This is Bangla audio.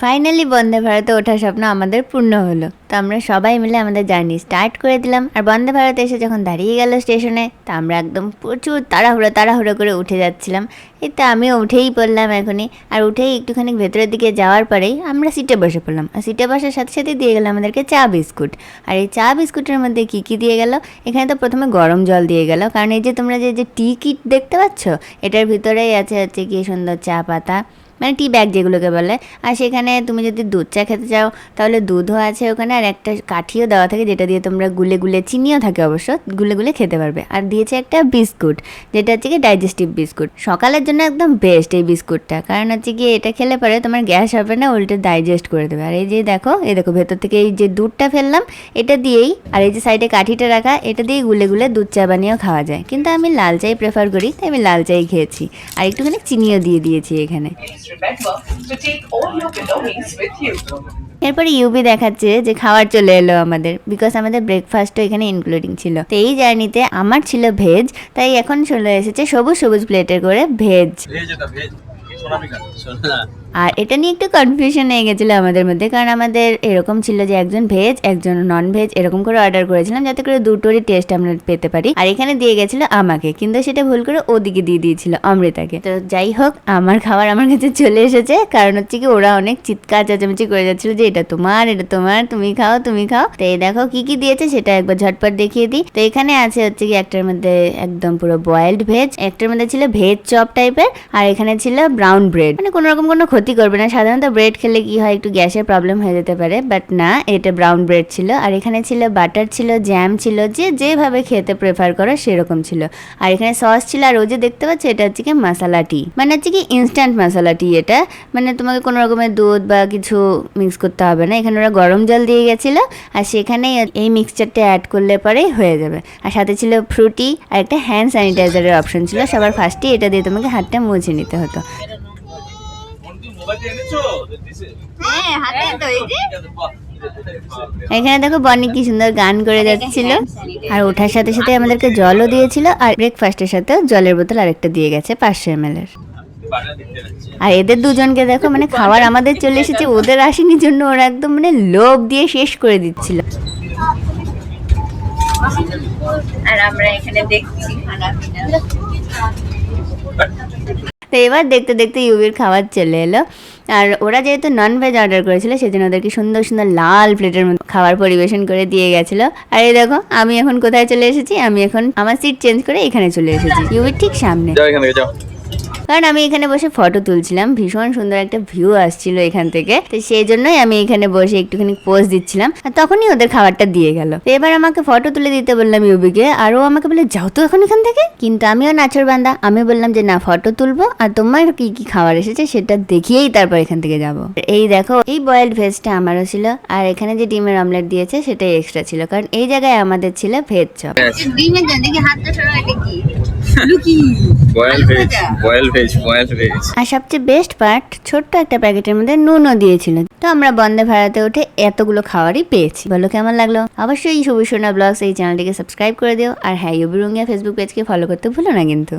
ফাইনালি বন্দে ভারতে ওঠার স্বপ্ন আমাদের পূর্ণ হলো। তো আমরা সবাই মিলে আমাদের জার্নি স্টার্ট করে দিলাম। আর বন্দে ভারতে এসে যখন দাঁড়িয়ে গেল স্টেশনে, তা আমরা একদম প্রচুর তাড়াহুড়ো তাড়াহুড়ো করে উঠে যাচ্ছিলাম। এতে আমিও উঠেই পড়লাম এখনই। আর উঠেই একটুখানি ভেতরের দিকে যাওয়ার পরেই আমরা সিটে বসে পড়লাম। আর সিটে বসার সাথে সাথে দিয়ে গেল আমাদেরকে চা বিস্কুট। আর এই চা বিস্কুটের মধ্যে কী কী দিয়ে গেল? এখানে তো প্রথমে গরম জল দিয়ে গেল। কারণ এই যে তোমরা যে যে টি কিট দেখতে পাচ্ছ, এটার ভিতরেই আছে হচ্ছে কি সুন্দর চা পাতা। মানে টি ব্যাগ যেগুলোকে বলে। আর সেখানে তুমি যদি দুধ চা খেতে চাও, তাহলে দুধও আছে ওখানে আর একটা কাঠিও দেওয়া থাকে যেটা দিয়ে তোমরা গুলে গুলে চিনিও থাকে অবশ্য, গুলে গুলে খেতে পারবে। আর দিয়েছে একটা বিস্কুট, যেটা হচ্ছে কি ডাইজেস্টিভ বিস্কুট। সকালের জন্য একদম বেস্ট এই বিস্কুটটা। কারণ হচ্ছে কি এটা খেলে পরে তোমার গ্যাস হবে না, উল্টে ডাইজেস্ট করে দেবে। আর এই যে দেখো, এই দেখো ভেতর থেকে এই যে দুধটা ফেললাম, এটা দিয়েই আর এই যে সাইডে কাঠিটা রাখা, এটা দিয়ে গুলে গুলে দুধ চা বানিয়েও খাওয়া যায়। কিন্তু আমি লাল চাই প্রেফার করি, তাই আমি লাল চাই খেয়েছি। আর একটুখানি চিনিও দিয়ে দিয়েছি এখানে। এরপরে ইউবি দেখাচ্ছে যে খাবার চলে এলো আমাদের বিকজ আমাদের ব্রেকফাস্টও এখানে ইনক্লুডিং ছিল। তো এই জার্নিতে আমার ছিল ভেজ তাই এখন চলে এসেছে সবুজ সবুজ প্লেটের করে ভেজ ভেজ এটা ভেজ আর এটা নিয়ে একটু কনফিউশন হয়ে গেছিল আমাদের মধ্যে, কারণ আমাদের এরকম ছিল যে একজন ভেজ একজন নন ভেজ এরকম করে অর্ডার করেছিলাম যাতে করে দুটোরই টেস্ট আমরা পেতে পারি। আর এখানে দিয়ে গেছিল আমাকে, কিন্তু সেটা ভুল করে ওদিকে দিয়ে দিয়েছিল অমৃতাকে। তো যাই হোক, আমার খাবার আমার কাছে চলে এসেছে, কারণ হচ্ছে কি ওরা অনেক চিৎকার চেঁচামেচি করে যাচ্ছিল যে এটা তোমার এটা তোমার, তুমি খাও তুমি খাও। তো এই দেখো কি কি দিয়েছে সেটা একবার ঝটপট দেখিয়ে দিই। তো এখানে আছে হচ্ছে কি একটার মধ্যে একদম পুরো বয়েলড ভেজ একটার মধ্যে ছিল ভেজ চপ টাইপের আর এখানে ছিল ব্রাউন ব্রেড মানে কোনো রকম কোনো ক্ষতি করবে না। সাধারণত ব্রেড খেলে কি হয়, একটু গ্যাসের প্রবলেম হয়ে যেতে পারে বাট না, এটা ব্রাউন ব্রেড ছিল। আর এখানে ছিল বাটার ছিল জ্যাম ছিল, যে যেভাবে খেতে প্রেফার করো সেরকম ছিল। আর এখানে সস ছিল, আর ও যে দেখতে পাচ্ছ, এটা হচ্ছে কি মশলা টি মানে হচ্ছে কি ইনস্ট্যান্ট মশলা টি এটা। মানে তোমাকে কোনো রকমের দুধ বা কিছু মিক্স করতে হবে না। এখানে ওরা গরম জল দিয়ে গেছিল, আর সেখানেই এই মিক্সচারটা অ্যাড করলে পরেই হয়ে যাবে। আর সাথে ছিল ফ্রুটি আর একটা হ্যান্ড স্যানিটাইজারের অপশন ছিল। সবার ফার্স্টেই এটা দিয়ে তোমাকে হাতটা মুছে নিতে হতো। এখানে দেখো বনি কি সুন্দর গান করে যাচ্ছিল। আর ওঠার সাথে সাথে আমাদেরকে জলও দিয়েছিল আর ব্রেকফাস্টের সাথে জলের বোতল আরেকটা দিয়ে গেছে পাঁচশো এম এর। আর এদের দুজনকে দেখো মানে খাবার আমাদের চলে এসেছে ওদের আসেনি জন্য ওরা একদম মানে লোভ দিয়ে শেষ করে দিচ্ছিল। আর আমরা এখানে দেখছি তো এবার দেখতে দেখতে ইউবির খাবার চলে এলো। আর ওরা যেহেতু নন ভেজ অর্ডার করেছিল সেদিন ওদেরকে সুন্দর সুন্দর লাল প্লেটের মধ্যে খাবার পরিবেশন করে দিয়ে গেছিল। আর এই দেখো, আমি এখন কোথায় চলে এসেছি? আমি এখন আমার সিট চেঞ্জ করে এখানে চলে এসেছি। ইউবির ঠিক সামনে যাও এখান থেকে যাও কারণ আমি এখানে বসে ফটো তুলছিলাম। ভীষণ সুন্দর একটা ভিউ আসছিল এখান থেকে। তো সেই জন্যই আমি এখানে বসে একটুখানি পোজ দিচ্ছিলাম। আর তখনই ওদের খাবারটা দিয়ে গেল। তো এবার আমাকে ফটো তুলে দিতে বললাম ইউবিকে। আর ও আমাকে বলে যাও তো এখন এখান থেকে। কিন্তু আমিও নাচর বান্দা। আমি বললাম যে না ফটো তুলবো। আর তোমার কি কি খাবার এসেছে সেটা দেখিয়েই তারপর এখান থেকে যাব। এই দেখো এই বয়েলড ভেজটা আমারও ছিল। আর এখানে যে ডিমের অমলেট দিয়েছে সেটাই এক্সট্রা ছিল। কারণ এই জায়গায় আমাদের ছিল ভেজ চপ। ডিমের হাতটা কি? Boil veg boil veg boil veg আর সবচেয়ে বেস্ট পার্ট ছোট্ট একটা প্যাকেটের মধ্যে নুনও দিয়েছিল। তো আমরা বন্দে ভাড়াতে উঠে এতগুলো খাবারই পেয়েছি। বলো কেমন লাগল? অবশ্যই সবুজ সোনা ব্লগস এই চ্যানেলটিকে সাবস্ক্রাইব করে দিও। আর হ্যাঁ ইউবিরুঙ্গিয়া ফেসবুক পেজকে ফলো করতে ভুলো না কিন্তু।